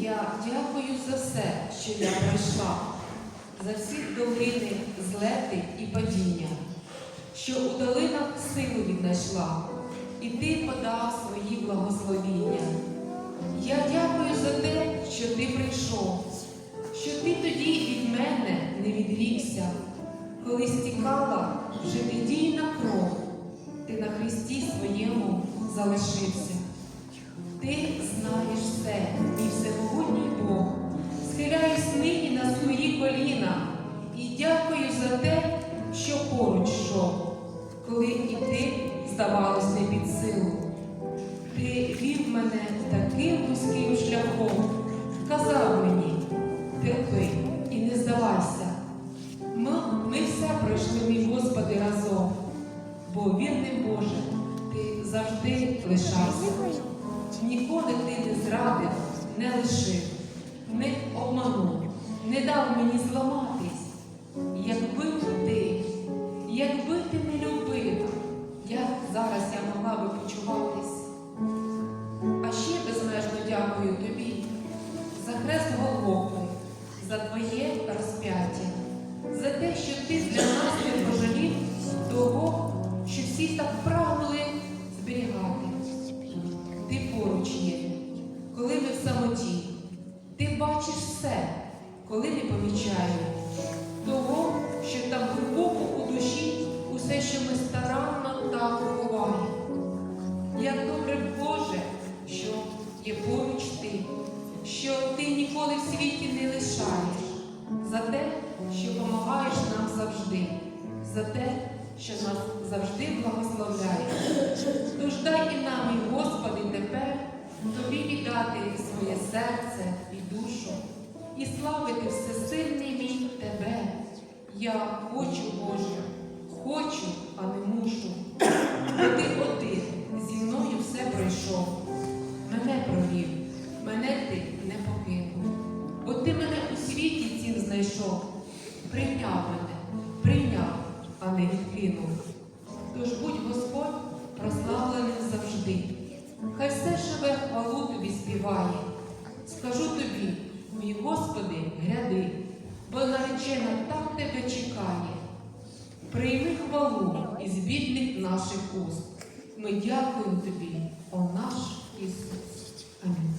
Я дякую за все, що я пройшла, за всі долини, злети і падіння, що у долинах силу віднайшла, і ти подав свої благословіння. Я дякую за те, що ти прийшов, що ти тоді від мене не відрікся, коли стікала життєдійна кров, ти на хресті своєму залишився. Ти знаєш все, мій всемогутній Бог. Схиляюсь нині на свої коліна і дякую за те, що поруч йшов, коли іти, здавалось, не під силу. Ти вів мене таким вузьким шляхом, казав мені, терпи і не здавайся. Ми, ми все пройшли, мій Господи, разом, бо вірним Боже, ти завжди лишався. Ніколи ти не зрадив, не лишив, не обманув, не дав мені зламатись. Якби ти, якби ти не любив, як зараз я могла би почуватись. А ще безмежно дякую тобі за хрест Голгофи, за твоє розп'яття, за те, що ти для нас Ти коли ми в самоті. Ти бачиш все, коли не помічаю того, що там глибоко у душі усе, що ми старанно так ховаємо. Як добре Боже, що є поруч ти, що ти ніколи в світі не лишаєш, за те, що допомагаєш нам завжди, за те, що нас завжди благословляєш. Тож дай і нам, і Господи, тепер тобі віддати своє серце і душу, і славити всесильний мій Тебе. Я хочу, Боже, хочу, а не мушу. Ти один зі мною все пройшов. Мене провів, мене ти не покинув. Бо ти мене у світі цім знайшов, прийняв мене, а не відкинув. Тож будь Господь прославлений завжди. Хай все живе хвалу тобі співає. Скажу тобі, мій Господи, гряди, бо наречена так тебе чекає. Прийми хвалу із бідних наших уст. Ми дякуємо тобі, о наш Ісус. Амінь.